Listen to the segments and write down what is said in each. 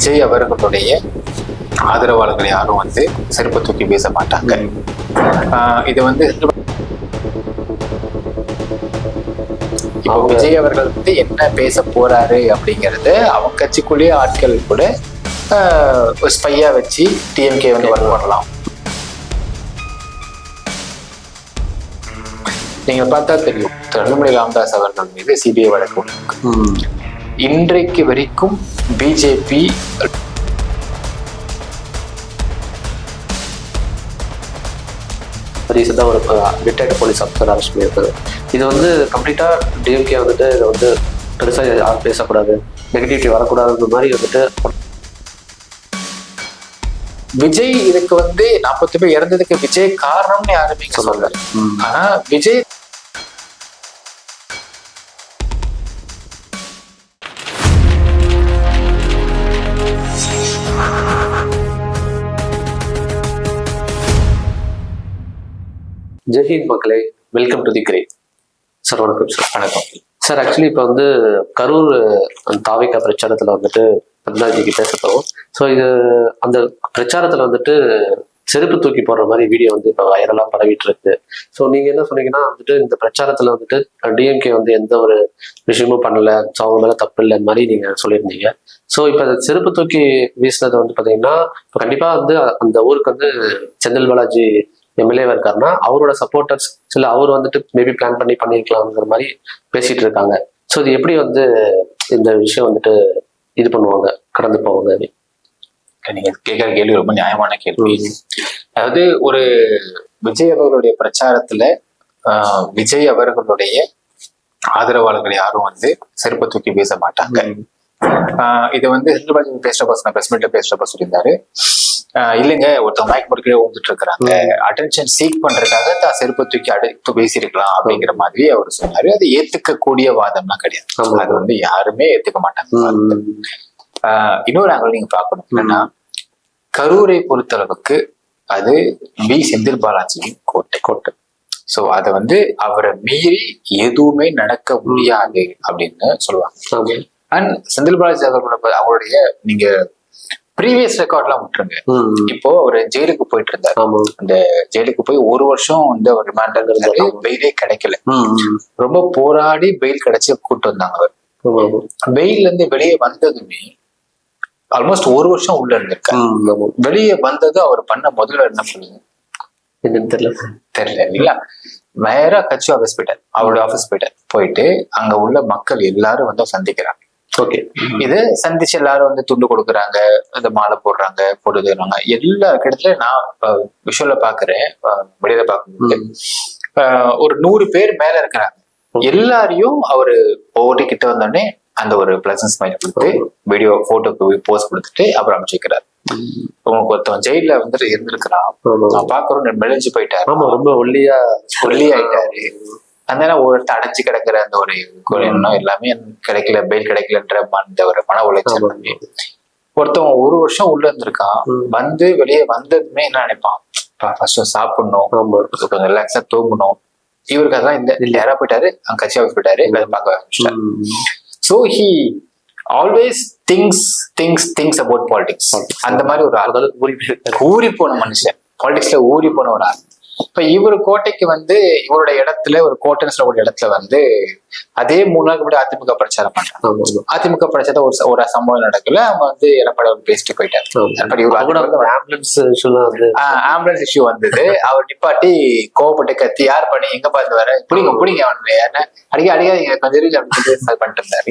விஜய் அவர்களுடைய ஆதரவாளர்கள் யாரும் வந்து செருப்பை தூக்கி பேச மாட்டாங்க. இது வந்து இப்போ விஜய் அவர்கள் வந்து என்ன பேச போறாரு அப்படிங்கறது அவங்க கட்சிக்குள்ளேயே ஆட்கள் கூட ஸ்பையா வச்சு டிஎம்கே வந்து ஒர்க் பண்ணலாம் நீங்க பார்த்தா தெரியும். திரு அன்புமணி ராமதாஸ் அவர்கள் மீது சிபிஐ வழக்கு. இன்றைக்கு வரைக்கும் பிஜேபி ரீசெண்டாக ஒரு ரிட்டையர்டு போலீஸ் ஆஃபீஸர் அரெஸ்ட் பண்ணியிருக்காரு. இது வந்து கம்ப்ளீட்டாக டிஎம்கே வந்துட்டு இதை வந்து பெருசாக யாரும் பேசக்கூடாது. நெகட்டிவிட்டி வரக்கூடாதுன்ற மாதிரி வந்துட்டு விஜய் இதுக்கு வந்து நாற்பத்தி பேர் இறந்ததுக்கு விஜய் காரணம்னு யாருமே இங்க சொல்லல. ஆனா விஜய் ஜெய்ஹிந்த் மக்களே welcome to the great sir வணக்கம் சார். வணக்கம். சார் ஆக்சுவலி இப்போ வந்து கரூர் அந்த தாவிக்கா பிரச்சாரத்தில் வந்துட்டு பத்மநாஜிக்கு பேச போகிறோம் ஸோ இது அந்த பிரச்சாரத்தில் வந்துட்டு செருப்பு தூக்கி போடுற மாதிரி வீடியோ வந்து இப்போ வைரலாக பரவிட்டு இருக்கு ஸோ நீங்கள் என்ன சொன்னீங்கன்னா வந்துட்டு இந்த பிரச்சாரத்தில் வந்துட்டு டிஎம்கே வந்து எந்த ஒரு விஷயமும் பண்ணல. ஸோ அவங்க மேலே தப்பு இல்லை மாதிரி நீங்கள் சொல்லியிருந்தீங்க. ஸோ இப்போ செருப்பு தூக்கி வீசினது வந்து பார்த்தீங்கன்னா இப்போ கண்டிப்பாக வந்து அந்த ஊருக்கு வந்து செந்தில் பாலாஜி எம்எல்ஏவா இருக்காருன்னா அவரோட சப்போர்ட்டர்ஸ் சில அவர் வந்துட்டு மேபி பிளான் பண்ணி பண்ணியிருக்கலாம்ங்கிற மாதிரி பேசிட்டு இருக்காங்க. ஸோ இது எப்படி வந்து இந்த விஷயம் வந்துட்டு இது பண்ணுவாங்க கடந்து போவாங்க? நீங்க கேட்கிற கேள்வி ரொம்ப நியாயமான கேள்வி. அதாவது ஒரு விஜய் அவர்களுடைய பிரச்சாரத்துல ஆஹ், விஜய் அவர்களுடைய ஆதரவாளர்கள் யாரும் வந்து செருப்பை தூக்கி பேச மாட்டாங்க. இது வந்து ஹிந்துபாஜி பேசுறப்ப நான் பிரஸ் மீட்ல பேசுறப்ப சொல்லியிருந்தாரு. இல்லைங்க ஒருத்தவங்க மைக் போட்டு கீழே வந்துட்டு இருக்கிறாங்க அட்டென்ஷன் சீக் பண்றதுக்காக தான் செருப்பை தூக்கி அடுத்து பேசியிருக்கலாம் அப்படிங்கிற மாதிரி அவர் சொன்னாரு. அது ஏத்துக்க கூடிய வாதம்லாம் கிடையாது. அது வந்து யாருமே ஏத்துக்க மாட்டாங்க. இன்னொரு ஆங்கிள் நீங்க பார்க்கணும். என்னன்னா கரூரை பொறுத்தளவுக்கு அது பி. செந்தில் பாலாஜியின் கோட்டை. கோட்டை. சோ அதை வந்து அவரை மீறி எதுவுமே நடக்க முடியாது அப்படின்னு சொல்லுவாங்க. அண்ட் செந்தில் பாலாஜி அவருடைய நீங்க ப்ரீவியஸ் ரெக்கார்ட்லாம் விட்டுருங்க. இப்போ அவர் ஜெயிலுக்கு போயிட்டு இருந்தாரு. அந்த ஜெயிலுக்கு போய் ஒரு வருஷம் வந்து அவர் ரிமாண்டர் இருந்தாரு பெயிலே கிடைக்கல. ரொம்ப போராடி பெயில் கிடைச்சி கூட்டு வந்தாங்க அவர். பெயில்ல இருந்து வெளியே வந்ததுமே ஆல்மோஸ்ட் ஒரு வருஷம் உள்ள இருந்திருக்காரு. வெளியே வந்தது அவர் பண்ண முதல்ல என்ன பண்ணுங்க என்னன்னு தெரியல. தெரியல இல்லைங்களா? நேரா கட்சி ஆஃபீஸ் போயிட்டார். அவரோட ஆஃபீஸ் போயிட்டார். போயிட்டு அங்க உள்ள மக்கள் எல்லாரும் வந்து சந்திக்கிறாங்க. ஓகே இது சந்திச்சு எல்லாரும் வந்து துண்டு கொடுக்குறாங்க இந்த மாலை போடுறாங்க போடுறாங்க எல்லா இடத்துல நான் விஷுவல பாக்குறேன் வெளியில பார்க்கும்போது அஹ் ஒரு நூறு பேர் மேல இருக்கிறாங்க. எல்லாரையும் அவரு ஒவ்வொரு கிட்ட வந்தோடனே அந்த ஒரு பிளசன்ஸ் ஸ்மைல் கொடுத்து வீடியோ போட்டோக்கு போஸ்ட் கொடுத்துட்டு அப்புறம் அமைச்சிக்கிறார் உங்களுக்கு ஒருத்தவன் ஜெயில வந்துட்டு இருந்திருக்கிறான். நான் பாக்குறோம் மெலிஞ்சு போயிட்டாரு. ரொம்ப ஒல்லியா ஒல்லி ஆயிட்டாரு அதனால ஒருத்தர் அடைஞ்சு கிடக்குற அந்த ஒரு எண்ணம் எல்லாமே கிடைக்கல பெயில் கிடைக்கலன்ற அந்த ஒரு மன உளைச்சல். ஒருத்தவன் ஒரு வருஷம் உள்ள இருந்திருக்கான். வந்து வெளியே வந்ததுமே என்ன நினைப்பான்? ஃபர்ஸ்ட் சாப்பிடணும். கொஞ்சம் ரிலாக்ஸா தூங்கணும். இவருக்கு அதான் இந்த நேரா போயிட்டாரு. அங்க கட்சி ஆஃபீஸ் போயிட்டாரு. வேலை பார்க்க ஆரம்பிச்சிட்டாரு. So he always things things things about politics அந்த மாதிரி ஒரு ஆள். ஊறி போன மனுஷன். பாலிடிக்ஸ்ல ஊறி போன ஒரு ஆள். இப்ப இவர் கோட்டைக்கு வந்து இவரோட இடத்துல ஒரு கோட்டைன்னு சொல்லக்கூடிய இடத்துல வந்து அதே மூணு நாளுக்கு முன்னாடி அதிமுக பிரச்சாரம் பண்றாங்க. அதிமுக பிரச்சாரத்தை ஒரு ஒரு சம்பவம் நடக்கல. அவங்க வந்து எடப்பாடி அவர் பேசிட்டு போயிட்டாரு. கூட ஆம்புலன்ஸ் ஆம்புலன்ஸ் இஷ்யூ வந்தது. அவர் நிப்பாட்டி கோவப்பட்டு கத்தி யார் பண்ணி? எங்க பார்த்து வர? புடிங்க புடிங்க யாருன்னா அடிக்க அடிக்காதீங்க கொஞ்சம் பண்ணிட்டு இருந்தாரு.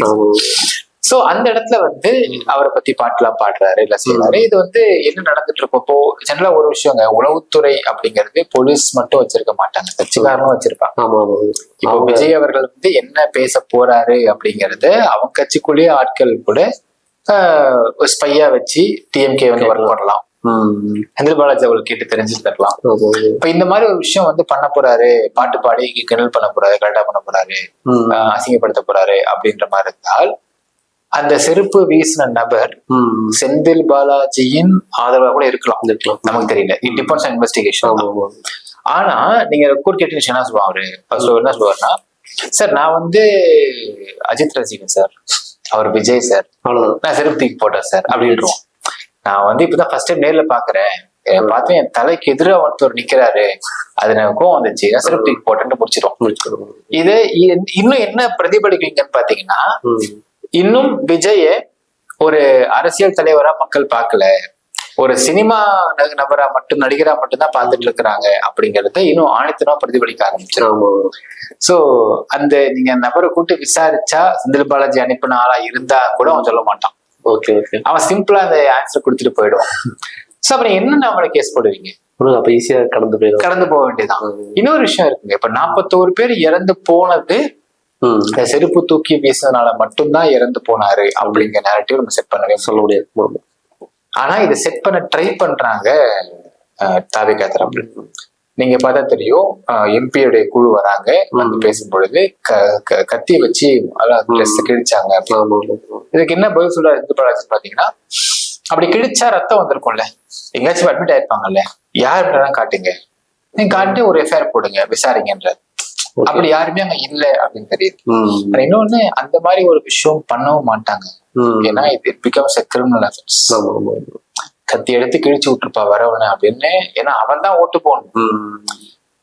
சோ அந்த இடத்துல வந்து அவரை பத்தி பாட்டுலாம் பாடுறாரு இல்ல செய்யறாரு இது வந்து என்ன நடந்துட்டு இருக்கும் இப்போ ஜெனரலா ஒரு விஷயங்க. உளவுத்துறை அப்படிங்கிறது போலீஸ் மட்டும் வச்சிருக்க மாட்டாங்க. கட்சிக்காரனும் வச்சிருப்பாங்க. இப்போ விஜய் அவர்கள் வந்து என்ன பேச போறாரு அப்படிங்கறது அவங்க கட்சிக்குள்ளேயே ஆட்கள் கூட ஸ்பையா வச்சு டிஎம்கே வந்து ஒர்க் பண்ணலாம். ம். செந்தில் பாலாஜி அவர்கள் கேட்டு தெரிஞ்சு தரலாம். இப்ப இந்த மாதிரி ஒரு விஷயம் வந்து பண்ண போறாரு. பாட்டு பாடி கிண்டல் பண்ண போறாரு கரெக்டா பண்ண போறாரு அசிங்கப்படுத்த போறாரு அப்படின்ற மாதிரி இருந்தால் அந்த செருப்பு வீசின நபர். செந்தில் பாலாஜியின் ஆதரவா கூட இருக்கலாம். நமக்கு தெரியல. இட் டிபெண்ட்ஸ் ஆன் இன்வெஸ்டிகேஷன் ஆனா நீங்க ரெக்கார்ட் கேட்டு என்ன சொல்லுவாங்க அவரு? என்ன சொல்லுவாருன்னா சார் நான் வந்து அஜித் ரசிகன் சார் அவர் விஜய் சார் நான் செருப்பு தூக்கி போட்டேன் சார் அப்படின்றோம் நான் வந்து இப்பதான் ஃபர்ஸ்ட் டைம் நேர்ல பாக்குறேன். பார்த்து என் தலைக்கு எதிரா ஒருத்தர் நிக்கிறாரு. அது எனக்கு கோவம் வந்துச்சு செருப்பு தூக்கி போட்டேன்னு முடிச்சிடும் இது இன்னும் என்ன பிரதிபலிப்பீங்கன்னு பாத்தீங்கன்னா. இன்னும் விஜய ஒரு அரசியல் தலைவரா மக்கள் பார்க்கல. ஒரு சினிமா நபரா மட்டும் நடிகரா மட்டும்தான் பார்த்துட்டு இருக்கிறாங்க அப்படிங்கறத இன்னும் ஆணித்தனமா பிரதிபலிக்க ஆரம்பிச்சிடும் சோ அந்த நீங்க நபரை கூப்பிட்டு விசாரிச்சா செந்தில் பாலாஜி அனுப்பின ஆளா இருந்தா கூட அவன் சொல்ல மாட்டான். Okay okay. அவன் சிம்பிளா அந்த ஆன்சர் கொடுத்துட்டு போயிடுவான் சோ அப்புறம் என்ன நம்மளை கேஸ் போடுவீங்க? அப்ப ஈஸியா கடந்து போயிடும். கடந்து போக வேண்டியதுதான். இன்னொரு விஷயம் இருக்குங்க. இப்ப நாற்பத்தோரு பேர் இறந்து போனது. இந்த செருப்பு தூக்கி வீசினதுனால மட்டும்தான் இறந்து போனாரு அப்படிங்கிற நேரட்டிவ் நம்ம செட் பண்ணவே சொல்ல முடியாது. ஆனா இதை செட் பண்ண ட்ரை பண்றாங்க தாவிகா தரப்பு நீங்க பார்த்தா தெரியும் எம்பியோடைய குழு வராங்க. வந்து. பேசும் பொழுது கத்தி வச்சு ட்ரெஸ் கிழிச்சாங்க. இதுக்கு என்ன பதில் சொல்ற பாலாஜி பாத்தீங்கன்னா அப்படி கிழிச்சா ரத்தம் வந்திருக்கும்ல. எங்கேயாச்சும் அட்மிட் ஆயிருப்பாங்கல்ல. யாருன்றதான் காட்டுங்க? நீங்க காட்டி ஒரு எஃப்ஐஆர் போடுங்க விசாரிங்கன்ற Okay. அப்படி யாருமே அங்க இல்ல அப்படின்னு தெரியுது. ஆனா இன்னொன்னு அந்த மாதிரி ஒரு விஷயம் பண்ணவும் மாட்டாங்க. ஏன்னா இது பிகம்ஸ் கிரிமினல் அஃபென்ஸ் கத்தி எடுத்து கிழிச்சு விட்டுருப்பா வரவன அப்படின்னு. ஏன்னா அவன் தான் ஓட்டு போகணும் ம்.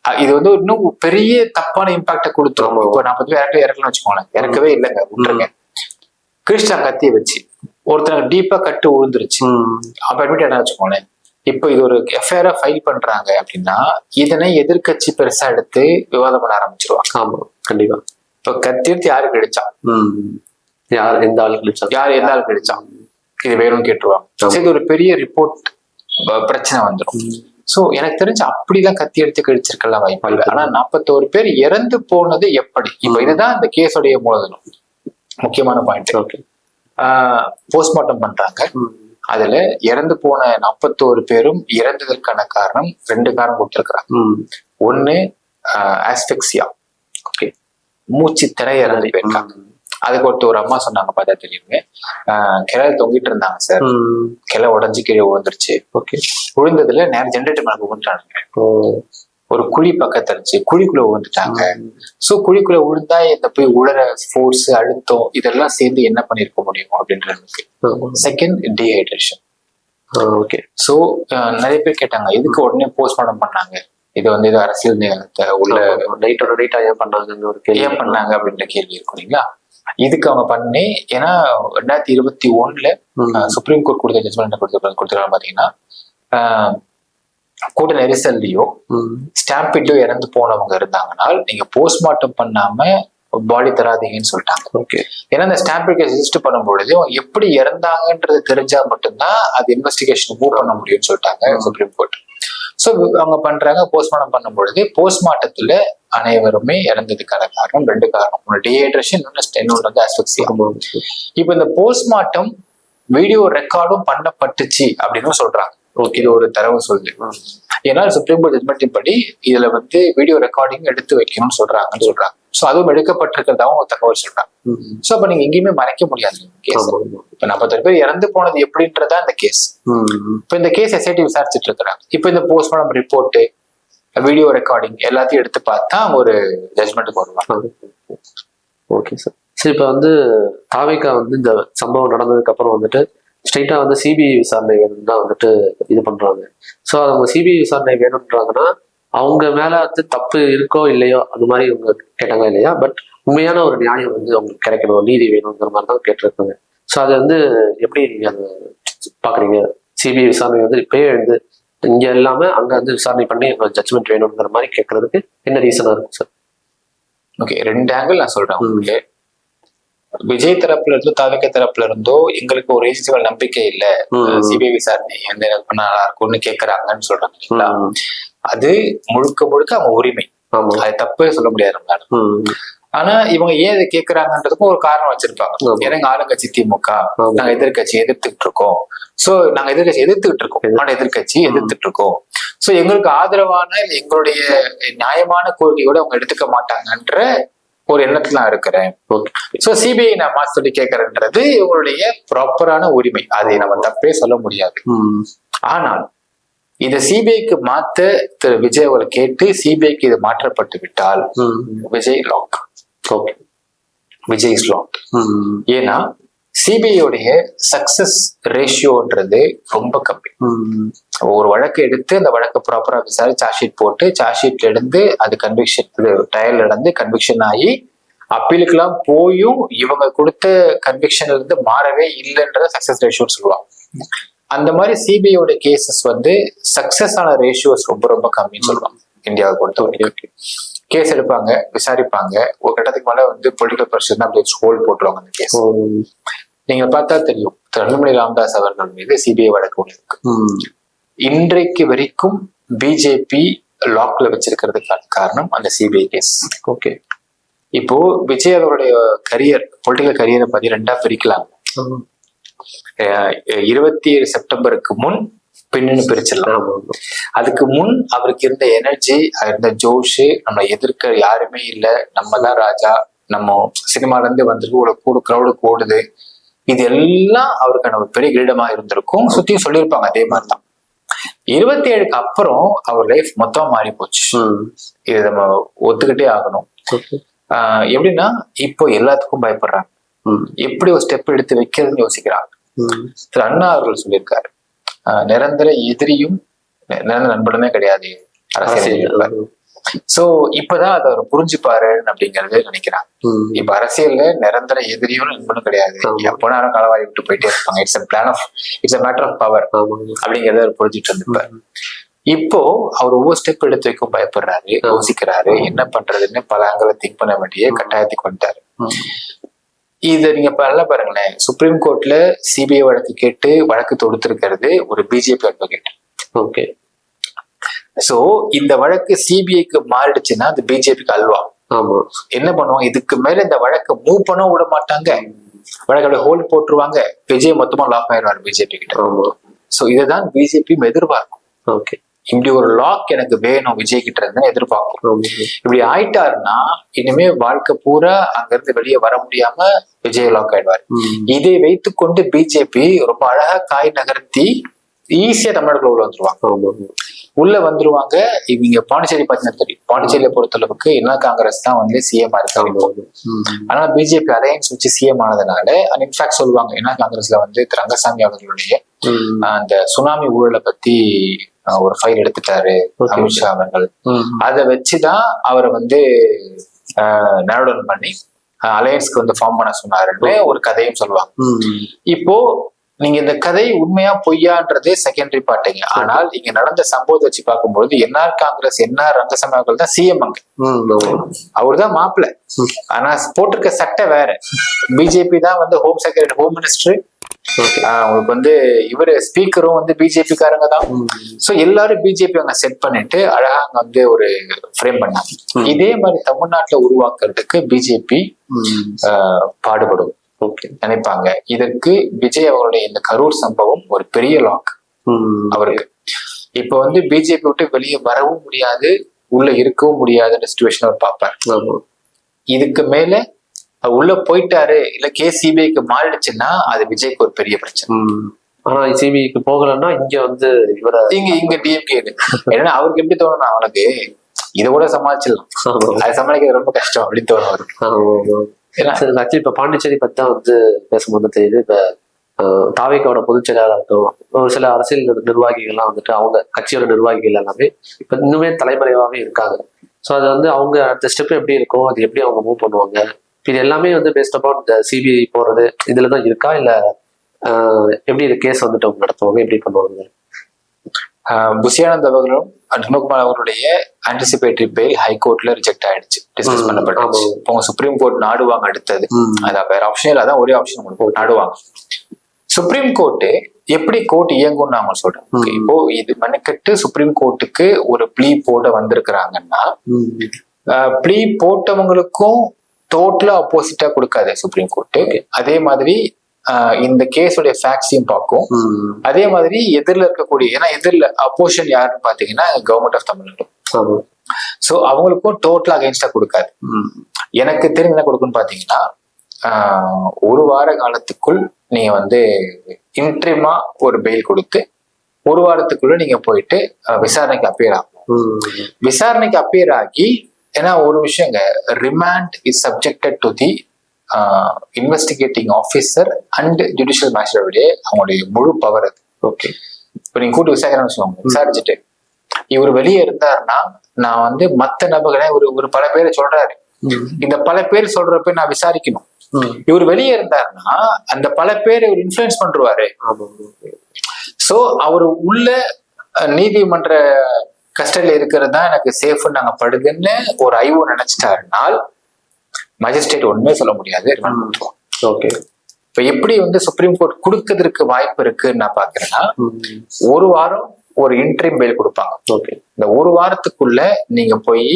அஹ் இது வந்து இன்னும் பெரிய தப்பான இம்பாக்ட கொடுத்துரும். இப்போ நாற்பது பேர் இறக்கல இறக்கலன்னு வச்சுக்கோங்களேன். இறக்கவே இல்லைங்க விட்டுருங்க. கிறிஸ்டான் கத்தியை வச்சு ஒருத்தனுக்கு டீப்பா கட்டு விழுந்துருச்சு. அப்ப அட்மிட் என்ன வச்சுக்கோங்களேன். இப்போ இது ஒரு எஃப்ஐஆர் ஃபைல் பண்றாங்க அப்படின்னா இதனை எதிர்க்கட்சி பெருசா எடுத்து விவாதம் பண்ண ஆரம்பிச்சிருவாங்க. ஆமா கண்டிப்பா. இப்போ கத்தி எடுத்து யாரு கிடைச்சான். யார் எந்த ஆள் கழிச்சா யார் எந்த ஆள் கிடைச்சான் இது வேணும்னு கேட்டுருவாங்க. இது ஒரு பெரிய ரிப்போர்ட் பிரச்சனை வந்துடும் சோ எனக்கு தெரிஞ்சு அப்படிலாம் கத்தி எடுத்து கழிச்சிருக்கலாம் வாய்ப்பு இல்லை. ஆனா நாற்பத்தோரு பேர் இறந்து போனது எப்படி? இப்போ இதுதான் இந்த கேஸோடைய மூலதனம். முக்கியமான பாயிண்ட் ஓகே. போஸ்ட்மார்ட்டம் பண்றாங்க. அதுல இறந்து போன நாற்பத்தோரு பேரும் இறந்ததற்கான காரணம் ரெண்டு காரணம் கொடுத்திருக்கிறாங்க. ஒண்ணு ஆஸ்பெக்சியா ஓகே. மூச்சு திரைய இறந்து போயிருக்காங்க. அதுக்கு ஒருத்தர் ஒரு அம்மா சொன்னாங்க பார்த்தா தெரியுங்க ஆஹ் கிளை தொங்கிட்டு இருந்தாங்க சார். கிளை உடஞ்சி கீழே விழுந்துருச்சு. ஓகே. விழுந்ததுல நேரம் ஜென்ரேட்டர் மேல விழுந்துட்டாங்க. ஓ. ஒரு குழி பக்கத்துல இருந்துச்சு. குழிக்குள்ள விழுந்துட்டாங்க. சோ குழிக்குள்ள விழுந்தா இந்த போய் உழற ஃபோர்ஸ் அழுத்தம் இதெல்லாம் சேர்ந்து என்ன பண்ணிருக்க முடியும் அப்படின்றது. செகண்ட் டீஹைட்ரேஷன் ஓகே சோ நிறைய பேர் கேட்டாங்க எதுக்கு உடனே போஸ்ட்மார்ட்டம் பண்ணாங்க? இது வந்து இது அரசியல் நேரத்தை உள்ள நைட்டோட நைட்டா ஏன் பண்ணாங்கன்னு ஒரு கேள்வி. ஏன் பண்ணாங்க அப்படின்ற கேள்வி இருக்கும் இல்லைங்களா? இதுக்கு அவங்க பண்ணி ஏன்னா ரெண்டாயிரத்தி இருபத்தி ஒண்ணுல. சுப்ரீம் கோர்ட் கொடுத்த ஜட்மெண்ட் கொடுத்து கொடுத்துருக்காங்க பாத்தீங்கன்னா கூட்ட நெரிசல்லையோ. ஸ்டாம்பிட்லயோ இறந்து போனவங்க இருந்தாங்கனால் நீங்க போஸ்ட்மார்ட்டம் பண்ணாம பாடி தராதீங்கன்னு சொல்லிட்டாங்க. ஓகே. ஏன்னா இந்த ஸ்டாம்பிட் கேஸ் ரிஜிஸ்டர் பண்ணும்பொழுது அவங்க எப்படி இறந்தாங்கன்றது தெரிஞ்சா மட்டும்தான் அது இன்வெஸ்டிகேஷன் மூவ் பண்ண முடியும்னு சொல்லிட்டாங்க சுப்ரீம் கோர்ட் ஸோ அவங்க பண்றாங்க போஸ்ட்மார்ட்டம் பண்ணும்பொழுது போஸ்ட்மார்ட்டத்துல அனைவருமே இறந்ததுக்கான காரணம் ரெண்டு காரணம். ஒன்று டீஹைட்ரேஷன் இன்னொன்று வந்து அஸ்பெக்சியா ஆமா இப்போ இந்த போஸ்ட்மார்ட்டம் வீடியோ ரெக்கார்டும் பண்ணப்பட்டுச்சு அப்படின்னு சொல்றாங்க. இது ஒரு தரவு சொல்லுது ஏன்னா சுப்ரீம் கோர்ட் ஜட்மெண்ட்டின் படி இதுல வந்து வீடியோ ரெக்கார்டிங் எடுத்து வைக்கணும்னு சொல்றாங்கன்னு சொல்றாங்க. ஸோ அதுவும் எடுக்கப்பட்டிருக்கிறதாவும் தகவல் சொல்றாங்க. ஸோ அப்ப நீங்க எங்கேயுமே மறைக்க முடியாது கேஸ். இப்ப நாற்பத்தொரு பேர் இறந்து போனது எப்படின்றதா இந்த கேஸ். இப்ப இந்த கேஸ் எஸ்ஐடி விசாரிச்சுட்டு இருக்கிறாங்க. இப்ப இந்த போஸ்ட்மார்டம் ரிப்போர்ட் வீடியோ ரெக்கார்டிங் எல்லாத்தையும் எடுத்து பார்த்தா ஒரு ஜட்மெண்ட்டுக்கு வருவாங்க. ஓகே சார் சரி இப்போ வந்து தாவிகா வந்து இந்த சம்பவம் நடந்ததுக்கு அப்புறம் வந்துட்டு ஸ்ட்ரைட்டா வந்து சிபிஐ விசாரணை வேணும்னு தான் வந்துட்டு இது பண்றாங்க. ஸோ அவங்க சிபிஐ விசாரணை வேணும்ன்றாங்கன்னா அவங்க மேல வந்து தப்பு இருக்கோ இல்லையோ அது மாதிரி இவங்க கேட்டாங்க இல்லையா? பட் உண்மையான ஒரு நியாயம் வந்து அவங்களுக்கு கிடைக்கணும் நீதி வேணுங்கிற மாதிரி தான் கேட்டிருக்காங்க. ஸோ அது வந்து எப்படி நீங்க அதை பாக்குறீங்க சிபிஐ விசாரணை வந்து இப்பயே வந்து இங்க இல்லாம அங்க வந்து விசாரணை பண்ணி ஜட்ஜ்மெண்ட் வேணுங்கிற மாதிரி கேட்கறதுக்கு என்ன ரீசனா இருக்கும் சார் ஓகே ரெண்டு ஆங்கிள் நான் சொல்றேன் ம். உங்களுக்கு. விஜய் தரப்புல இருந்தோ தாவிக்க தரப்புல இருந்தோ எங்களுக்கு ஒரு ரீசனபிள் நம்பிக்கை இல்ல. சிபிஐ விசாரணை வந்து பண்ணா நல்லா இருக்கும்னு கேக்குறாங்கன்னு சொல்றாங்க. அது முழுக்க முழுக்க அவங்க உரிமை. அது தப்பே சொல்ல முடியாது நம்மளால. ஆனா இவங்க ஏன் இதை கேக்குறாங்கன்றதுக்கும் ஒரு காரணம் வச்சிருப்பாங்க. ஏன்னா எங்க ஆளுங்கட்சி திமுக. நாங்க எதிர்க்கட்சி எதிர்த்துட்டு இருக்கோம் சோ நாங்க எதிர்க்கட்சி எதிர்த்துட்டு இருக்கோம் ஆனா எதிர்க்கட்சி எதிர்த்துட்டு இருக்கோம் சோ எங்களுக்கு ஆதரவான எங்களுடைய நியாயமான கோரிக்கையோட அவங்க எடுத்துக்க மாட்டாங்கன்ற ஒரு எண்ணத்துல நான் இருக்கிறேன். ஓகே சோ சிபிஐ நான் மாத்த சொல்லி கேட்கறேன்றது இவங்களுடைய ப்ராப்பரான உரிமை. அதை நம்ம தப்பே சொல்ல முடியாது. ஆனால் இதை சிபிஐக்கு மாத்த திரு விஜய் அவர்கள் கேட்டு சிபிஐக்கு இது மாற்றப்பட்டு விட்டால். Vijay lock okay Vijay is lock. ஏன்னா சிபிஐயோடைய சக்சஸ் ரேஷியோன்றது ரொம்ப கம்மி. ஒரு வழக்கு எடுத்து அந்த வழக்கை ப்ராப்பரா விசாரிச்சு சார்ஜ் ஷீட் போட்டு சார்ஜ் ஷீட்ல இருந்து அது கன்விக்ஷன் ட்ரையல் நடந்து கன்விக்ஷன் ஆகி அப்பீலுக்கெல்லாம் போயும் இவங்க கொடுத்த கன்விக்ஷன்ல இருந்து மாறவே இல்லைன்றத சக்சஸ் ரேஷியோன்னு சொல்லுவாங்க. அந்த மாதிரி சிபிஐயோட கேசஸ் வந்து சக்சஸ் ஆன ரேஷியோஸ் ரொம்ப ரொம்ப கம்மின்னு சொல்லுவாங்க. இந்தியாவை பொறுத்த கேஸ் எடுப்பாங்க விசாரிப்பாங்க. ஒரு கட்டத்துக்கு மேல வந்து பொலிட்டிக்கல் ப்ரெஷர் அப்படியே ஹோல்ட் போட்டுருவாங்க அந்த கேஸ். நீங்க பார்த்தா தெரியும். திரு அன்புமணி ராமதாஸ் அவர்கள் மீது சிபிஐ வழக்கு ஒன்று இருக்கு. இன்றைக்கு வரைக்கும் பிஜேபி லாக்ல வச்சிருக்கிறதுக்கான காரணம் அந்த சிபிஐ கேஸ் ஓகே. இப்போ விஜய் அவருடைய கரியர் பொலிட்டிக்கல் கரியரை பத்தி ரெண்டா பிரிக்கலாம் இருபத்தி ஏழு செப்டம்பருக்கு முன் பின்னு பிரிச்சிடலாம். அதுக்கு முன் அவருக்கு இருந்த எனர்ஜி இருந்த ஜோஷ் நம்மளை எதிர்க்க யாருமே இல்லை. நம்ம தான் ராஜா. நம்ம சினிமால இருந்து வந்திருக்கு ஒரு கூடு கிரௌடு கூடுது இது எல்லாம் அவருக்கான ஒரு பெரிய கிரீடமா இருந்திருக்கும். சுத்தியும் சொல்லியிருப்பாங்க அதே மாதிரி தான் இருபத்தி ஏழுக்கு அப்புறம் அவர் லைஃப் மொத்தமா மாறி போச்சு. இது நம்ம ஒத்துக்கிட்டே ஆகணும். ஆஹ் எப்படின்னா இப்போ எல்லாத்துக்கும் பயப்படுறாங்க. எப்படி ஒரு ஸ்டெப் எடுத்து வைக்கிறதுன்னு யோசிக்கிறாங்க. திரு அண்ணா அவர்கள் சொல்லியிருக்காரு. நிரந்தர எதிரியும் நிரந்தர நண்பனுமே கிடையாது. அரசியல். சோ இப்பதான் அதை அவர் புரிஞ்சுப்பாரு அப்படிங்கறது நினைக்கிறாங்க. ம். இப்ப அரசியல்ல நிரந்தர எதிரியும் நண்பனும் கிடையாது. ஆமா. எப்போ நேரம் களவாரி விட்டு போயிட்டே இருப்பாங்க. It's plan of it's matter of power அப்படிங்கறத அவர் புரிஞ்சுட்டு இருந்திருப்பாரு. இப்போ அவர் ஒவ்வொரு ஸ்டெப் எடுத்து வைக்கும் பயப்படுறாரு. யோசிக்கிறாரு என்ன பண்றதுன்னு பல ஆங்கில திங்க் பண்ண வேண்டிய கட்டாயத்துக்கு வந்துட்டாரு. இத நீங்க நல்லா பாருங்களேன். சுப்ரீம் கோர்ட்ல சிபிஐ வழக்கு கேட்டு வழக்கு தொடுத்திருக்கிறது ஒரு பிஜேபி அட்வொகேட் ஓகே சோ இந்த வழக்கு சிபிஐக்கு மாறிடுச்சுன்னா அது பிஜேபிக்கு அல்வா. என்ன பண்ணுவாங்க? இதுக்கு மேல இந்த வழக்கை மூவ் பண்ண விட மாட்டாங்க. வழக்கோட ஹோல்ட் போட்டுருவாங்க. விஜய் மொத்தமா லாக் ஆயிடுவாரு பிஜேபி கிட்ட. சோ இதுதான் பிஜேபி எதிர்பார்க்கும். ஓகே. இப்படி ஒரு லாக் எனக்கு வேணும் விஜய் கிட்ட இருந்து எதிர்பார்க்கும். இப்படி ஆயிட்டாருன்னா இனிமே வாழ்க்கை பூரா அங்க இருந்து வெளியே வர முடியாம விஜய் லாக் ஆயிடுவாரு. இதை வைத்துக்கொண்டு பிஜேபி ரொம்ப அழகா காய் நகர்த்தி ஈஸியா தமிழ்நாட்டுல உள்ள வந்துருவாங்க. உள்ள வந்துருவாங்க. இவங்க பாண்டிச்சேரி பார்த்தீங்கன்னா தெரியும். பாண்டிச்சேரியை பொறுத்தளவுக்கு என்ன காங்கிரஸ் தான் வந்து சிஎம் இருக்காங்க. ஆனா பிஜேபி அலையன்ஸ் வச்சு சிஎம் ஆனதுனால இன்ஃபேக்ட் சொல்லுவாங்க என்ன காங்கிரஸ்ல வந்து ரங்கசாமி அவர்களுடைய அந்த சுனாமி ஊழலை பத்தி ஒரு ஃபைல் எடுத்துட்டாரு. அமித்ஷா அவர்கள். அதை வச்சுதான் அவரை வந்து நேரோடன் பண்ணி அலையன்ஸ்க்கு வந்து ஃபார்ம் பண்ண சொன்னாருன்னு ஒரு கதையும் சொல்லுவாங்க. இப்போ நீங்க இந்த கதை உண்மையா பொய்யான்றது செகண்டரி பார்ட்டிங்க ஆனால் இங்க நடந்த சம்பவத்தை வச்சு பார்க்கும்பொழுது என்ஆர் காங்கிரஸ் என்ஆர் ரங்கசாமி அவர்கள் தான் சிஎம் அங்க. அவர் தான் மாப்பிள்ள. ஆனா போட்டிருக்க சட்டை வேற பிஜேபி தான் வந்து home secretary home minister okay உங்களுக்கு வந்து இவரு ஸ்பீக்கரும் வந்து பிஜேபி காரங்க தான். சோ எல்லாரும் பிஜேபி அங்க செட் பண்ணிட்டு அழகா அங்க வந்து ஒரு ஃப்ரேம் பண்ணாங்க. இதே மாதிரி தமிழ்நாட்டுல உருவாக்குறதுக்கு பிஜேபி. பாடுபடும் நினைப்பாங்க. இதற்கு விஜய் அவருடைய இந்த கரூர் சம்பவம் ஒரு பெரிய லாக். அவருக்கு. இப்ப வந்து பிஜேபி விட்டு வெளியே வரவும் முடியாது உள்ள இருக்கவும் முடியாதுன்ற சுச்சுவேஷன் அவர் பார்ப்பார். இதுக்கு மேல உள்ள போயிட்டாரு இல்ல கே சிபிஐக்கு மாறிடுச்சுன்னா அது விஜய்க்கு ஒரு பெரிய பிரச்சனை. ஆனா சிபிஐக்கு போகலன்னா இங்க வந்து இவர இங்க இங்க டிஎம்கே ஏன்னா அவருக்கு எப்படி தோணும்னா அவனுக்கு இதை கூட சமாளிச்சிடலாம். அது சமாளிக்கிறது ரொம்ப கஷ்டம் அப்படின்னு தோணும் அவருக்கு. சரி, actually இப்போ பாண்டிச்சேரி பத்தி தான் வந்து பேசும்போது தெரியுது. இப்ப அஹ், தாவேக்காவோட பொதுச் செயலாளராக இருக்கும் ஒரு சில அரசியல் நிர்வாகிகள்லாம் வந்துட்டு அவங்க கட்சியோட நிர்வாகிகள் எல்லாமே இப்ப இன்னுமே தலைமறைவாகவே இருக்காங்க. ஸோ அது வந்து அவங்க அடுத்த ஸ்டெப் எப்படி இருக்கும் அது எப்படி அவங்க மூவ் பண்ணுவாங்க? இது எல்லாமே வந்து பேஸ்ட் அப்பான் இந்த சிபிஐ போறது இதுல தான் இருக்கா? இல்ல எப்படி இந்த கேஸ் வந்துட்டு அவங்க நடத்துவாங்க எப்படி பண்ணுவாங்க? புசியானந்த் அவர்களும் அனுகுமார் அவர்களுடைய ஆன்டிசிபேட்டரி பெயில் ஹைகோர்ட்ல ரிஜெக்ட் ஆயிடுச்சு. டிஸ்கஸ் ஆமா. இப்போ சுப்ரீம் கோர்ட் நாடுவாங்க அடுத்தது. அதான் வேற ஆப்ஷன் இல்லை. அதான் ஒரே ஆப்ஷன் உங்களுக்கு. நாடுவாங்க. சுப்ரீம் கோர்ட்டு எப்படி கோர்ட் இயங்கும்னு நான் உங்களுக்கு சொல்றேன். இப்போ இது மெனக்கெட்டு சுப்ரீம் கோர்ட்டுக்கு ஒரு ப்ளீ போட வந்திருக்கிறாங்கன்னா. ப்ளீ போட்டவங்களுக்கும் டோட்டலா ஆப்போசிட்டா கொடுக்காது சுப்ரீம் கோர்ட் அதே மாதிரி இந்த கேஸோடைய ஃபேக்ட்ஸையும் பார்க்கும். அதே மாதிரி எதிரில் இருக்கக்கூடிய ஏன்னா எதிரில் அப்போசிஷன் யாருன்னு பாத்தீங்கன்னா கவர்மெண்ட் ஆஃப் தமிழ்நாடு. ஸோ அவங்களுக்கும் டோட்டல் அகைன்ஸ்டா கொடுக்காது. எனக்கு தெரிஞ்ச என்ன கொடுக்குன்னு பாத்தீங்கன்னா ஆஹ் ஒரு வார காலத்துக்குள் நீங்க வந்து இன்ட்ரிமா ஒரு பெயில் கொடுத்து ஒரு வாரத்துக்குள்ள நீங்க போயிட்டு விசாரணைக்கு அப்பியர் ஆகும். விசாரணைக்கு அப்பியர் ஆகி ஏன்னா ஒரு விஷயங்க remand is subjected to the investigating officer and judicial மேஜிஸ்ட்ரேட்டுடைய அவங்களுடைய முழு பவர் அது. ஓகே இப்போ நீங்க கூட்டு விசாரிக்கணும்னு வச்சுக்கோங்க விசாரிச்சுட்டு இவர் வெளியே இருந்தாருன்னா நான் வந்து மத்த நபர்களை ஒரு ஒரு பல பேரை சொல்றாரு. இந்த பல பேர் சொல்றப்ப நான் விசாரிக்கணும். இவர் வெளியே இருந்தாருன்னா அந்த பல பேரை இவர் இன்ஃபுளுன்ஸ் பண்ருவாரு. சோ அவர் உள்ள நீதிமன்ற கஸ்டடியில் இருக்கிறது தான் எனக்கு சேஃப்னு நாங்க படுதுன்னு ஒரு ஐஓ நினைச்சிட்டாருனால் மஜிஸ்ட்ரேட் ஒண்ணுமே சொல்ல முடியாது. ஓகே இப்ப எப்படி வந்து சுப்ரீம் கோர்ட் கொடுக்கறதுக்கு வாய்ப்பு இருக்குன்னு நான் பாக்குறேன்னா ஒரு வாரம் ஒரு இன்ட்ரீம் பெயில் கொடுப்பாங்க. ஓகே இந்த ஒரு வாரத்துக்குள்ள நீங்க போய்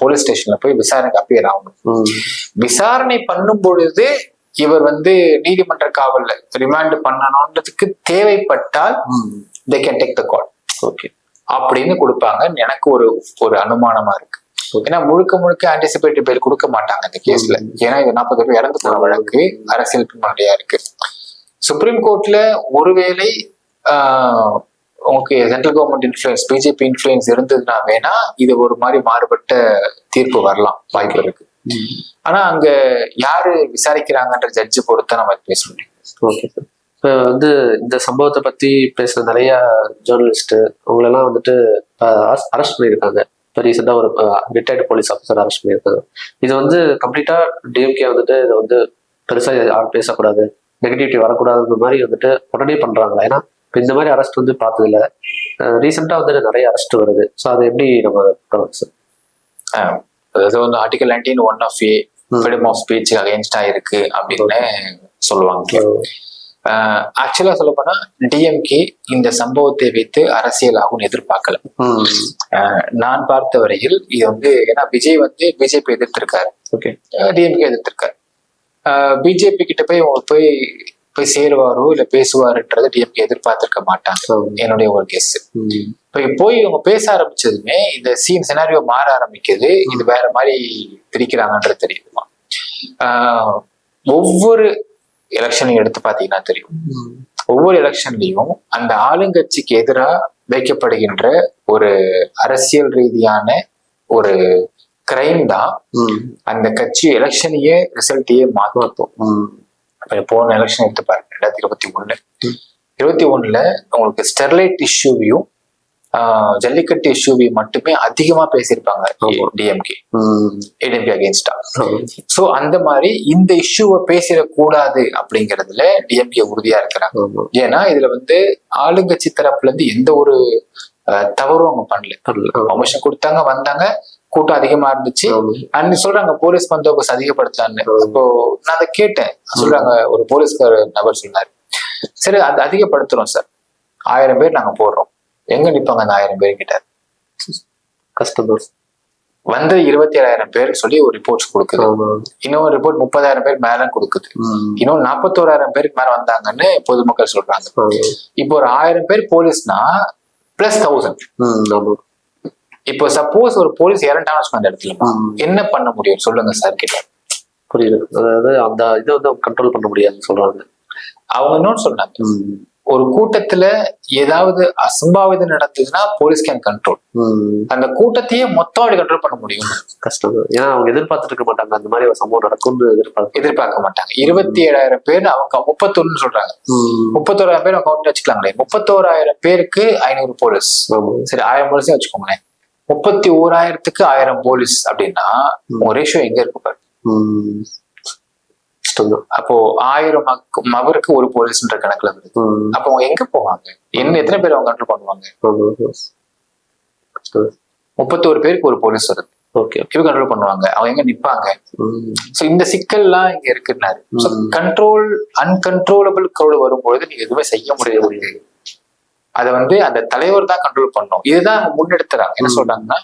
போலீஸ் ஸ்டேஷன்ல போய் விசாரணைக்கு அப்பியர் ஆகணும். விசாரணை பண்ணும் பொழுது இவர் வந்து நீதிமன்ற காவல்ல ரிமாண்ட் பண்ணணுன்றதுக்கு தேவைப்பட்டால் they can take the call okay அப்படின்னு கொடுப்பாங்க எனக்கு ஒரு ஒரு அனுமானமா இருக்கு. ஏன்னா முழுக்க முழுக்க ஆன்டிசிபேட்டரி பெயில் கொடுக்க மாட்டாங்க இந்த கேஸ்ல ஏன்னா இது நாற்பது பேர் இறந்து போன வழக்கு அரசியல் பின்னணியா இருக்கு. சுப்ரீம் கோர்ட்ல ஒருவேளை உங்களுக்கு central government influence BJP influence இருந்ததுன்னா வேணா இது ஒரு மாதிரி மாறுபட்ட தீர்ப்பு வரலாம் வாய்ப்பு இருக்கு. ஆனா அங்க யாரு விசாரிக்கிறாங்கன்ற ஜட்ஜு பொறுத்த நம்ம பேச முடியும். ஓகே சார் இப்போ வந்து இந்த சம்பவத்தை பத்தி பேசுற நிறைய ஜேர்னலிஸ்ட் அவங்களெல்லாம் வந்துட்டு அரெஸ்ட் பண்ணியிருக்காங்க. இப்போ ரீசெண்டாக ஒரு ரிட்டையர்டு போலீஸ் ஆஃபீஸர் அரெஸ்ட் பண்ணியிருக்காங்க இது வந்து கம்ப்ளீட்டா டிஎம்கே வந்துட்டு இதை வந்து பெருசா யாரும் பேசக்கூடாது நெகட்டிவிட்டி வரக்கூடாதுன்ற மாதிரி வந்துட்டு உடனே பண்றாங்களா? ஏன்னா இப்ப இந்த மாதிரி அரெஸ்ட் வந்து பார்த்தது இல்லை ரீசெண்டாக வந்துட்டு நிறைய அரெஸ்ட் வருது. ஸோ அதை எப்படி நம்ம சார் அதாவது வந்து article nineteen one of a freedom of speech அகைன்ஸ்டா இருக்கு அப்படின்னு சொல்லுவாங்க. ஆக்சுவலா சொல்ல போனா டிஎம்கே இந்த சம்பவத்தை வைத்து அரசியல் ஆகும்னு எதிர்பார்க்கல. நான் பார்த்த வரையில் இது வந்து ஏன்னா விஜய் வந்து பிஜேபி எதிர்த்திருக்காரு. ஓகே டிஎம்கே எதிர்த்திருக்காரு. பிஜேபி கிட்ட போய் போய் போய் சேருவாரோ இல்ல பேசுவாருன்றதை டிஎம்கே எதிர்பார்த்திருக்க மாட்டாங்க. என்னுடைய ஒரு கெஸ் இப்ப போய் இவங்க பேச ஆரம்பிச்சதுமே இந்த சீன் சினாரியோ மாற ஆரம்பிக்குது. இது வேற மாதிரி பிரிக்கிறாங்கன்றது தெரியுதுமா ஆஹ் ஒவ்வொரு எலெக்ஷனையும் எடுத்து பாத்தீங்கன்னா தெரியும். ஒவ்வொரு எலெக்ஷன்லயும் அந்த ஆளுங்கட்சிக்கு எதிராக வைக்கப்படுகின்ற ஒரு அரசியல் ரீதியான ஒரு கிரைம் தான் அந்த கட்சி எலெக்ஷனையே ரிசல்ட்டையே மாற்றும் போன எலெக்ஷன் எடுத்து பாருங்க ரெண்டாயிரத்தி இருபத்தி ஒண்ணு. இருபத்தி ஒண்ணுல உங்களுக்கு ஸ்டெர்லைட் இஷ்யூவையும் ஜல்லிக்கட்டு இஷ்யூவையும் மட்டுமே அதிகமா பேசியிருப்பாங்க. டிஎம்கே ஏடிஎம்கே அகேன்ஸ்டா சோ அந்த மாதிரி இந்த இஷ்யூவை பேசிடக்கூடாது அப்படிங்கறதுல டிஎம்கே உறுதியா இருக்கிறாங்க. ஏன்னா இதுல வந்து ஆளுங்கட்சி தரப்புல இருந்து எந்த ஒரு தவறும் அவங்க பண்ணல. பர்மிஷன் கொடுத்தாங்க வந்தாங்க கூட்டம் அதிகமா இருந்துச்சு. அன்னைக்கு சொல்றாங்க போலீஸ் பந்தோபஸ்து அதிகப்படுத்தலான்னு அப்போ நான் அதை கேட்டேன். சொல்றாங்க ஒரு போலீஸ்கார நபர் சொன்னாரு. சரி அது அதிகப்படுத்துறோம் சார். ஆயிரம் பேர் நாங்க போடுறோம். எங்க நிப்பாங்க அந்த ஆயிரம் பேர் கிட்ட கஷ்டம் தான் வந்த இருபத்தி ஏழாயிரம் பேர் சொல்லி ஒரு ரிப்போர்ட்ஸ் கொடுக்குது. இன்னொரு ரிப்போர்ட் முப்பதாயிரம் பேர் மேல கொடுக்குது. இன்னும் நாற்பத்தோராயிரம் பேருக்கு மேல வந்தாங்கன்னு பொதுமக்கள் சொல்றாங்க. இப்போ ஒரு ஆயிரம் பேர் போலீஸ்னா பிளஸ் தௌசண்ட் இப்போ சப்போஸ் ஒரு போலீஸ் வச்சுக்கோ அந்த இடத்துல. என்ன பண்ண முடியும்? சொல்லுங்க சார் கிட்ட. புரியுது. அதாவது அந்த இதை வந்து கண்ட்ரோல் பண்ண முடியாதுன்னு சொல்றாங்க. அவங்க இன்னொன்னு சொன்னாங்க ஒரு கூட்டத்துல ஏதாவது அசம்பாவிதம் நடந்ததுன்னா போலீஸ் கேன் கண்ட்ரோல் அந்த கூட்டத்தையே மொத்தம் அப்படி கண்ட்ரோல் பண்ண முடியும்? கஷ்டம். ஏன்னா அவங்க எதிர்பார்த்துட்டு இருக்க மாட்டாங்க. அந்த மாதிரி ஒரு சம்பவம் நடக்கும்னு எதிர்பார்க்க எதிர்பார்க்க மாட்டாங்க. இருபத்தி ஏழாயிரம் பேர் அவங்க முப்பத்தொன்னு சொல்றாங்க. முப்பத்தோராயிரம் பேர் கவுண்ட் வச்சுக்கலாங்களே. முப்பத்தோராயிரம் பேருக்கு ஐநூறு போலீஸ். சரி ஆயிரம் போலீஸே வச்சுக்கோங்களேன். முப்பத்தி ஓராயிரத்துக்கு ஆயிரம் போலீஸ் அப்படின்னா உங்க ரேஷியோ எங்க இருக்கு பாரு. கஷ்டம் தான். அப்போ ஆயிரம் மவருக்கு ஒரு போலீஸ்ன்ற கணக்குல வருது. அப்போ அவங்க எங்க போவாங்க என்ன எத்தனை பேர் அவங்க கண்ட்ரோல் பண்ணுவாங்க. முப்பத்தோரு பேருக்கு ஒரு போலீஸ் வருது ஓகே எப்படி கண்ட்ரோல் பண்ணுவாங்க அவங்க எங்க நிப்பாங்க. சோ இந்த சிக்கல்லாம் இங்க இருக்குன்னாரு. கண்ட்ரோல் அன்கண்ட்ரோலபிள் crowd வரும்பொழுது நீங்க எதுவுமே செய்ய முடியாது அதை வந்து அந்த தலைவர் தான் கண்ட்ரோல் பண்ணும் இதுதான் முன்னெடுத்துறாங்க என்ன. சொல்றாங்கன்னா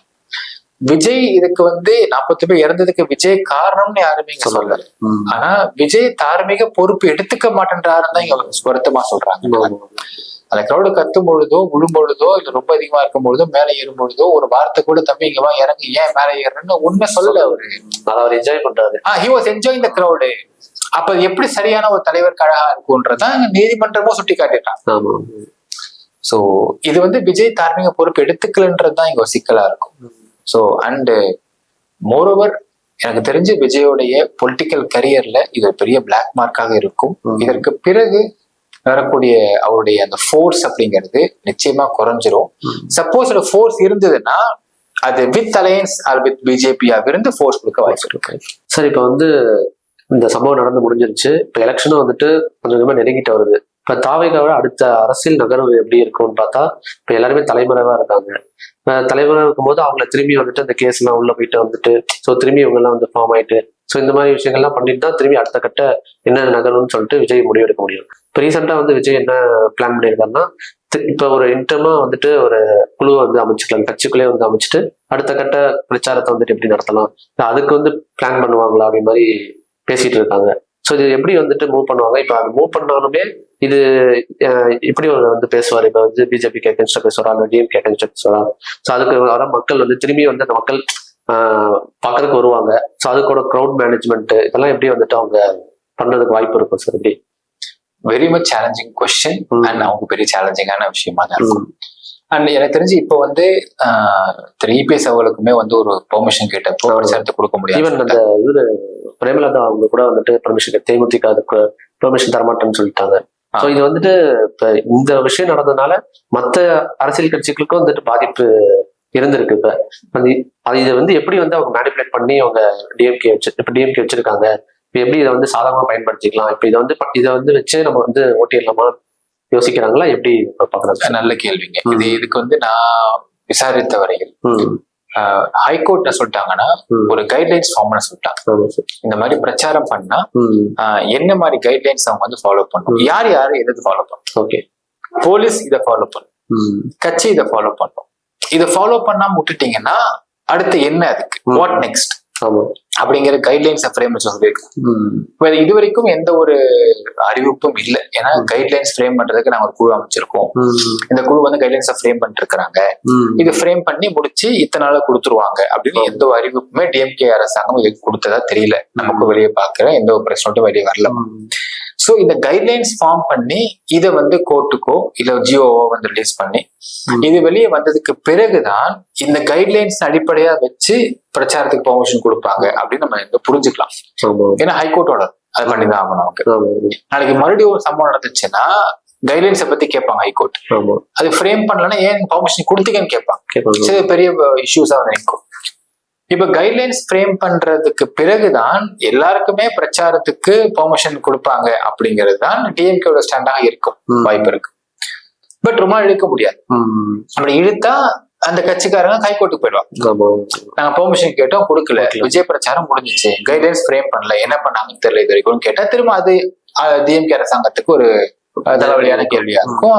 விஜய் இதுக்கு வந்து நாற்பத்தி பேர் இறந்ததுக்கு விஜய் காரணம்னு யாருமே இங்க சொல்லல. ஆனா விஜய் தார்மீக பொறுப்பு எடுத்துக்க மாட்டேன்றாருன்னு தான் இங்க வருத்தமா சொல்றாங்க. அந்த கிரௌடு கத்தும் பொழுதோ விழும் பொழுதோ இல்ல ரொம்ப அதிகமா இருக்கும் பொழுதோ மேல ஏறும் பொழுதோ ஒரு வார்த்தை கூட தம்பி இங்க வா இறங்கு ஏன் மேல ஏறுறன்னு உண்மை சொல்லல அவரு. அவர் என்ஜாய் பண்றாரு. He was enjoying the crowd அப்ப எப்படி சரியான ஒரு தலைவர் அழகா இருக்கும்ன்றதான் நீதிமன்றமும் சுட்டி காட்டிட்டான் சோ இது வந்து விஜய் தார்மீக பொறுப்பு எடுத்துக்கலன்றதுதான் இங்க ஒரு சிக்கலா இருக்கும். ஸோ அண்ட் மோரோவர் எனக்கு தெரிஞ்சு விஜயோடைய பொலிட்டிக்கல் கரியர்ல இது ஒரு பெரிய பிளாக் மார்க்காக இருக்கும். இதற்கு பிறகு வரக்கூடிய அவருடைய அந்த ஃபோர்ஸ் அப்படிங்கிறது நிச்சயமா குறைஞ்சிரும். சப்போஸ் அந்த ஃபோர்ஸ் இருந்ததுன்னா அது வித் அலையன்ஸ் ஆர் வித் பிஜேபியா இருந்து ஃபோர்ஸ் கொடுக்க வாய்ப்பு இருக்கு. சார் இப்போ வந்து இந்த சம்பவம் நடந்து முடிஞ்சிருச்சு. இப்போ எலெக்ஷனும் வந்துட்டு கொஞ்சம் கொஞ்சமா நெருங்கிட்டு வருது. இப்போ தாவேகாவோட அடுத்த அரசியல் நகர்வு எப்படி இருக்கும்னு பார்த்தா இப்போ எல்லாருமே தலைமறைவா இருக்காங்க. தலைவராக இருக்கும்போது அவங்கள திரும்பி வந்துட்டு அந்த கேஸ்லாம் உள்ள போயிட்டு வந்துட்டு ஸோ திரும்பி இவங்க எல்லாம் வந்து ஃபார்ம் ஆயிட்டு ஸோ இந்த மாதிரி விஷயங்கள்லாம் பண்ணிட்டு தான் திரும்பி அடுத்த கட்ட என்ன நகரும்னு சொல்லிட்டு விஜய் முடிவெடுக்க முடியும். இப்போ ரீசெண்டாக வந்து விஜய் என்ன பிளான் பண்ணியிருக்காருன்னா தி- இப்போ ஒரு இன்டர்மா வந்துட்டு ஒரு குழுவை வந்து அமைச்சுக்கலாம் கட்சிக்குள்ளே வந்து அமைச்சிட்டு அடுத்த கட்ட பிரச்சாரத்தை வந்துட்டு எப்படி நடத்தலாம் அதுக்கு வந்து பிளான் பண்ணுவாங்களா அப்படி மாதிரி பேசிட்டு இருக்காங்க. ஸோ இது எப்படி வந்துட்டு மூவ் பண்ணுவாங்க? இப்போ அது மூவ் பண்ணாலுமே இது ஒரு வந்து பேசுவார். இப்போ வந்து பிஜேபி அகேன்ஸ்டா பேசுவாரா இல்லை டிஎம்கே அகேன்ஸ்டா பேசுவாரா. ஸோ அதுக்கு வர மக்கள் வந்து திரும்பி வந்து அந்த மக்கள் பார்க்கறதுக்கு வருவாங்க. ஸோ அதுக்கோட க்ரௌட் மேனேஜ்மெண்ட் இதெல்லாம் எப்படி வந்துட்டு அவங்க பண்றதுக்கு வாய்ப்பு இருக்கும் சார் எப்படி? Very much challenging question. And அவங்க பெரிய சேலஞ்சிங்கான விஷயமா தான் இருக்கும். அண்ட் எனக்கு தெரிஞ்சு இப்போ வந்து இபிஎஸ் அவர்களுக்குமே வந்து ஒரு பெர்மிஷன் கேட்டப்போ. பிரச்சாரத்தை கொடுக்க முடியாது. ஈவன் அந்த இவரு பிரேமலதா அவங்க கூட வந்துட்டு பர்மிஷன் தேமுதிக அதுக்கு பெர்மிஷன் தரமாட்டேன்னு சொல்லிட்டாங்க. ஸோ இது வந்துட்டு இப்ப இந்த விஷயம் நடந்ததுனால மத்த அரசியல் கட்சிகளுக்கும் வந்துட்டு பாதிப்பு இருந்திருக்கு இப்ப. அந்த அது இதை வந்து எப்படி வந்து அவங்க மேனிபுலேட் பண்ணி அவங்க டிஎம்கே வச்சு இப்ப டிஎம்கே வச்சிருக்காங்க. இப்ப எப்படி இதை வந்து சாதகமா பயன்படுத்திக்கலாம்? இப்ப இதை வந்து இதை வந்து வச்சு நம்ம வந்து ஓட்டிடலாமா யோசிக்கிறாங்களா? எப்படி பாக்குறாங்க? நல்ல கேள்விங்க. இது இதுக்கு வந்து நான் விசாரித்த வரையில் ஹைகோர்ட் என்ன சொல்லிட்டாங்கன்னா. ஒரு கைட்லைன்ஸ் ஃபார்ம் பண்ண சொல்லிட்டாங்க. இந்த மாதிரி பிரச்சாரம் பண்ணா என்ன மாதிரி கைட்லைன்ஸ் அவங்க வந்து ஃபாலோ பண்ணணும்? ம். யார் யார் எது ஃபாலோ பண்ணணும்? ஓகே. போலீஸ் இதை ஃபாலோ பண்ணும் கட்சி இதை ஃபாலோ பண்ணும் இதை ஃபாலோ பண்ணாம விட்டுட்டீங்கன்னா அடுத்து என்ன அதுக்கு. வாட் நெக்ஸ்ட் அப்படிங்கிற கைட்லைன்ஸ் ஃப்ரேம் சொல்லியிருக்காங்க. ம் இப்ப இது வரைக்கும் எந்த ஒரு அறிவிப்பும் இல்லை. ஏன்னா கைட்லைன்ஸ் ஃப்ரேம் பண்றதுக்கு நாங்க ஒரு குழு அமைச்சிருக்கோம். இந்த குழு வந்து கைட்லைன்ஸை ஃப்ரேம் பண்ணிட்டு இது ஃப்ரேம் பண்ணி முடிச்சு இத்தனை நாள்ல கொடுத்துருவாங்க அப்படின்னு எந்த ஒரு அறிவிப்புமே டிஎம்கே அரசாங்கம் இதுக்கு கொடுத்ததா தெரியல. நமக்கு வெளியே பாக்குற எந்த ஒரு பிரச்சனையும் வெளியே வரல. சோ இந்த கைட்லைன்ஸ் ஃபார்ம் பண்ணி இதை வந்து கோர்ட்டுக்கோ இல்ல ஜியோவோ வந்து ரிலீஸ் பண்ணி. இது வெளியே வந்ததுக்கு பிறகுதான் இந்த கைட்லைன்ஸ் அடிப்படையா வச்சு பிரச்சாரத்துக்கு பெர்மிஷன் கொடுப்பாங்க அப்படின்னு நம்ம புரிஞ்சுக்கலாம். ஏன்னா ஹைகோர்ட்டோட அது பண்ணிதான் ஆகணும் அவங்க நாளைக்கு மறுபடியும் ஒரு சம்பவம் நடந்துச்சுன்னா கைட்லைன்ஸை பத்தி கேட்பாங்க ஹைகோர்ட் அது ஃப்ரேம் பண்ணலன்னா ஏன் பெர்மிஷன் கொடுத்தீங்கன்னு கேட்பாங்க. சரி பெரிய இஷ்யூஸா நிற்கும். இப்ப கைட்லைன்ஸ் ஃப்ரேம் பண்றதுக்கு பிறகுதான் எல்லாருக்குமே பிரச்சாரத்துக்கு பெர்மிஷன் கொடுப்பாங்க அப்படிங்கிறது தான் டிஎம்கேட ஸ்டாண்டாக இருக்கும். வாய்ப்பு இருக்கு. பட் ரொம்ப இழுக்க முடியாது. அப்படி இழுத்தா அந்த கட்சிக்காரங்க ஹைகோர்ட்டுக்கு போயிடுவாங்க. நாங்க பெர்மிஷன் கேட்டோம் கொடுக்கல. விஜய் பிரச்சாரம் முடிஞ்சிச்சு. கைட்லைன்ஸ் ஃப்ரேம் பண்ணல. என்ன பண்ணாங்கன்னு தெரியல இது வரைக்கும் கேட்டா திரும்ப அது டிஎம்கே அரசாங்கத்துக்கு ஒரு தலைவலியான கேள்வியா இருக்கும்.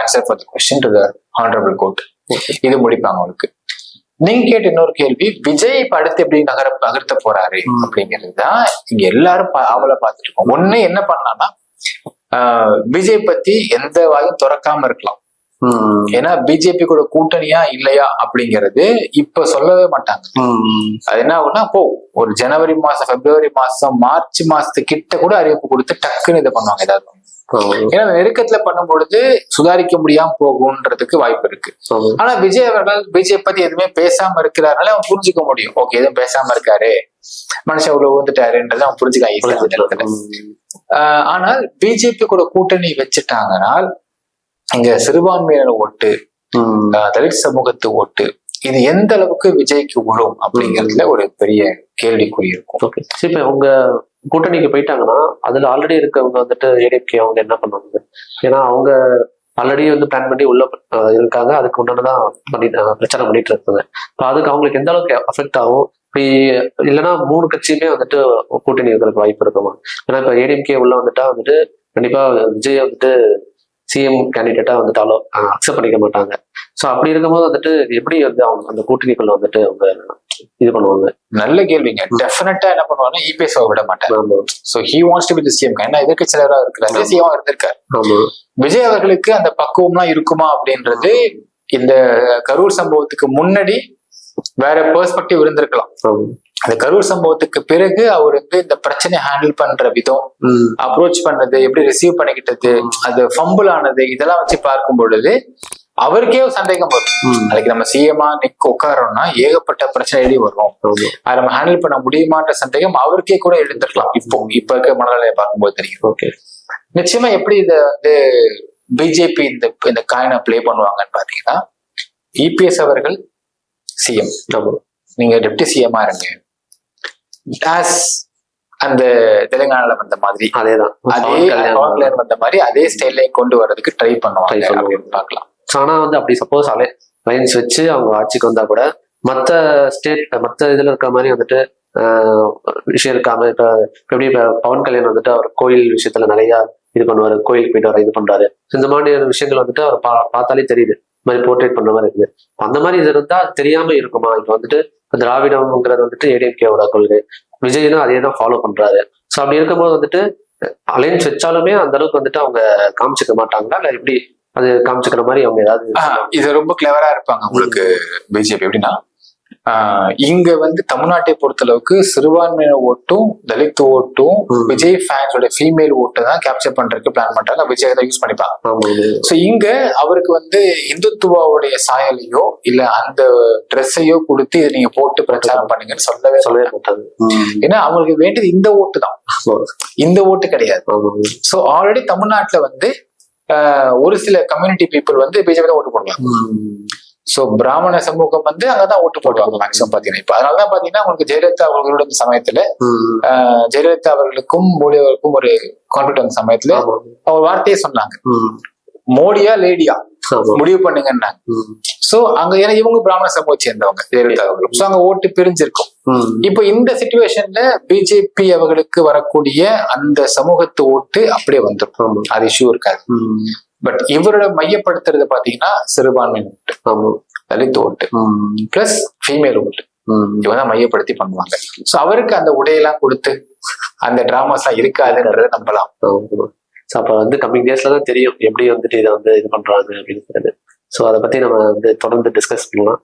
Answer for the question to court. இது முடிப்பாங்க அவங்களுக்கு. நீங்க கேட்ட இன்னொரு கேள்வி விஜய் இப்ப அடுத்து எப்படி நகர நகர்த்த போறாரு. அப்படிங்கிறது தான் இங்க எல்லாரும் ஆவலா பார்த்துட்டு இருக்கோம். ஒண்ணு என்ன பண்ணலாம்னா விஜய் பத்தி எந்த வாயும் திறக்காம இருக்கலாம். ஏன்னா பிஜேபி கூட கூட்டணியா இல்லையா அப்படிங்கிறது இப்ப சொல்லவே மாட்டாங்க. அது என்ன ஆகும்னா போ ஒரு ஜனவரி மாசம் பிப்ரவரி மாசம் மார்ச் மாசத்து கிட்ட கூட அறிவிப்பு கொடுத்து டக்குன்னு இதை பண்ணுவாங்க. ஏதாவது ஏன்னா நெருக்கத்துல பண்ணும் பொழுது சுதாரிக்க முடியாம போகுன்றதுக்கு வாய்ப்பு இருக்கு. ஆனா விஜய் அவர்கள் பிஜேபி பத்தி எதுவுமே பேசாம இருக்கிறாருனால அவன் புரிஞ்சுக்க முடியும். ஓகே எதுவும் பேசாம இருக்காரு. மனுஷன் இவ்வளவு வந்துட்டாருன்றது அவன் புரிஞ்சுக்க ஆனால் பிஜேபி கூட கூட்டணி வச்சுட்டாங்கனால் இங்க சிறுபான்மையினர் ஓட்டு தலித் சமூகத்து ஓட்டு இது எந்த அளவுக்கு விஜய்க்கு விழும் அப்படிங்கிறதுல ஒரு பெரிய கேள்விக்குறி இருக்கும். இப்போ உங்க கூட்டணிக்கு போயிட்டாங்கன்னா அதுல ஆல்ரெடி இருக்கவங்க வந்துட்டு ஏடிஎம்கே அவங்க என்ன பண்ணுவாங்க? ஏன்னா அவங்க ஆல்ரெடி வந்து பிளான் பண்ணி உள்ள இருக்காங்க. அதுக்கு உண்டானதான் பண்ணி பிரச்சனை பண்ணிட்டு இருக்காங்க. இப்போ அதுக்கு அவங்களுக்கு எந்த அளவுக்கு அஃபெக்ட் ஆகும்? இப்படி இல்லைன்னா மூணு கட்சியுமே வந்துட்டு கூட்டணி இருக்கிறதுக்கு வாய்ப்பு இருக்குமா? ஏன்னா இப்போ ஏடிஎம்கே உள்ள வந்துட்டா வந்துட்டு கண்டிப்பா விஜய் வந்துட்டு சிஎம் கேண்டிடேட்டா வந்துட்டு அவ்வளோ அக்செப்ட் பண்ணிக்க மாட்டாங்க. ஸோ அப்படி இருக்கும்போது வந்துட்டு எப்படி வந்து அவங்க அந்த கூட்டணிக்குள்ள வந்துட்டு அவங்க இது பண்ணுவாங்க? நல்ல கேள்விங்க. டெஃபினட்டா என்ன பண்ணுவாங்கன்னா இபிஎஸ் விட மாட்டாங்க so he wants to be the CM ஏன்னா எதிர்க்கட்சியாளராக இருக்கிறாரு சிஎம் இருந்திருக்காரு. விஜய் அவர்களுக்கு அந்த பக்குவம்லாம் இருக்குமா அப்படின்றது இந்த கரூர் சம்பவத்துக்கு முன்னாடி வேற பெர்ஸ்பெக்டிவ் இருந்திருக்கலாம். அந்த கரூர் சம்பவத்துக்கு பிறகு அவர் வந்து இந்த பிரச்சனையை ஹேண்டில் பண்ற விதம் அப்ரோச் பண்ணது எப்படி ரிசீவ் பண்ணிக்கிட்டது அது ஃபம்பிள் ஆனது இதெல்லாம் வச்சு பார்க்கும் பொழுது அவருக்கே ஒரு சந்தேகம் வரும். நாளைக்கு நம்ம சிஎம்ஆ நிக்க உட்காரோம்னா ஏகப்பட்ட பிரச்சனை வரும் ஆமா. அதை நம்ம ஹேண்டில் பண்ண முடியுமான்ற சந்தேகம் அவருக்கே கூட எழுந்திருக்கலாம். இப்போ இப்ப இருக்க மனநிலையை பார்க்கும்போது தெரியும். ஓகே. நிச்சயமா எப்படி இத வந்து பிஜேபி இந்த இந்த காயினை ப்ளே பண்ணுவாங்கன்னு பாத்தீங்கன்னா இபிஎஸ் அவர்கள் சிஎம் நீங்க டெப்டி சிஎம்மா இருங்க. As அந்த தெலுங்கானால வந்த மாதிரி அதேதான். அதே கல்யாண் வந்த மாதிரி அதே ஸ்டைல்லையும் கொண்டு வர்றதுக்கு ட்ரை பண்ணுவாங்க. அப்படின்னு பார்க்கலாம். ஆனா வந்து அப்படி சப்போஸ் அலை அலையன்ஸ் வச்சு அவங்க ஆட்சிக்கு வந்தா கூட மத்த ஸ்டேட் மத்த இதுல இருக்க மாதிரி வந்துட்டு விஷயம் இருக்காம இப்ப எப்படி இப்ப பவன் கல்யாண் வந்துட்டு அவர் கோயில் விஷயத்துல நிறைய இது பண்ணுவாரு கோயிலுக்கு போயிட்டு வர இது பண்றாரு. இந்த மாதிரியான விஷயங்கள் வந்துட்டு அவர் பா பார்த்தாலே தெரியுது. மாதிரி போர்ட்ரேட் பண்ற மாதிரி இருக்குது. அந்த மாதிரி இது இருந்தா தெரியாம இருக்குமா? இப்ப வந்துட்டு இப்ப திராவிடம்ங்கிறது வந்துட்டு ஏடிஎம்கேவோட கொள்கை. விஜய்னா அதே தான் ஃபாலோ பண்றாரு. ஸோ அப்படி இருக்கும்போது வந்துட்டு அலையன்ஸ் வச்சாலுமே அந்த அளவுக்கு வந்துட்டு அவங்க காமிச்சுக்க மாட்டாங்களா? இல்ல எப்படி அது காமிச்சுக்கிற மாதிரி அவங்க ஏதாவது இது ரொம்ப கிளவரா இருப்பாங்க உங்களுக்கு பிஜேபி எப்படின்னா இங்க வந்து தமிழ்நாட்டை பொறுத்தளவுக்கு சிறுபான்மையினர் ஓட்டும் தலித் ஓட்டும். விஜய் ஃபேன்ஸோட ஃபீமேல் ஓட்டை தான் கேப்சர் பண்றதுக்கு பிளான் பண்றாங்க. விஜய் தான் யூஸ் பண்ணிப்பாங்க. சோ இங்க அவருக்கு வந்து இந்துத்துவாவுடைய சாயலையோ இல்ல அந்த ட்ரெஸ்ஸையோ கொடுத்து இதை நீங்க போட்டு பிரச்சாரம் பண்ணுங்கன்னு சொல்லவே சொல்லவே சொல்ல மாட்டாங்க. ஏன்னா அவங்களுக்கு வேண்டியது இந்த ஓட்டு தான். இந்த ஓட்டு கிடையாது. சோ ஆல்ரெடி தமிழ்நாட்டுல வந்து ஒரு சில கம்யூனிட்டி பீப்புள் வந்து பிஜேபி தான் ஓட்டு போடுவாங்க சோ பிராமண சமூகம் வந்து அங்கதான் ஓட்டு போடுவாங்க மேக்சிமம் பாத்தீங்கன்னா. இப்ப அதனாலதான் பாத்தீங்கன்னா உங்களுக்கு ஜெயலலிதா அவர்களோட சமயத்துல ஜெயலலிதா அவர்களுக்கும் மோடி அவர்களுக்கும் ஒரு கான்ஃபிளிக் வந்த சமயத்துல அவர் வார்த்தையே சொன்னாங்க. மோடியா லேடியா? முடிவு பண்ணுங்கன்னாங்க. சோ அங்க ஏன்னா இவங்க பிராமண சமூகம் சேர்ந்தவங்க ஜெயலலிதா அவர்களும் சோ அங்க ஓட்டு பிரிஞ்சிருக்கும். இப்போ இந்த சுச்சுவேஷன்ல பிஜேபி அவர்களுக்கு வரக்கூடிய அந்த சமூகத்து ஓட்டு அப்படியே வந்துடும் அது இஷ்யூ இருக்காது. பட் இவரோட மையப்படுத்துறது பாத்தீங்கன்னா சிறுபான்மை ஓட்டு தலித் ஓட்டு. பிளஸ் ஃபீமேல் ஓட்டு. இவன் தான் மையப்படுத்தி பண்ணுவாங்க சோ அவருக்கு அந்த உடையெல்லாம் கொடுத்து அந்த டிராமாஸ் எல்லாம் இருக்காதுன்றத நம்பலாம். So, அப்ப வந்து கம்மிங் டேஸ்ல தான் தெரியும் எப்படி வந்துட்டு இதை வந்து இது பண்றாங்க அப்படிங்கிறது ஸோ அதை பத்தி நம்ம வந்து தொடர்ந்து டிஸ்கஸ் பண்ணலாம்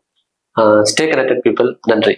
ஸ்டே கனெக்டட் பீப்புள் நன்றி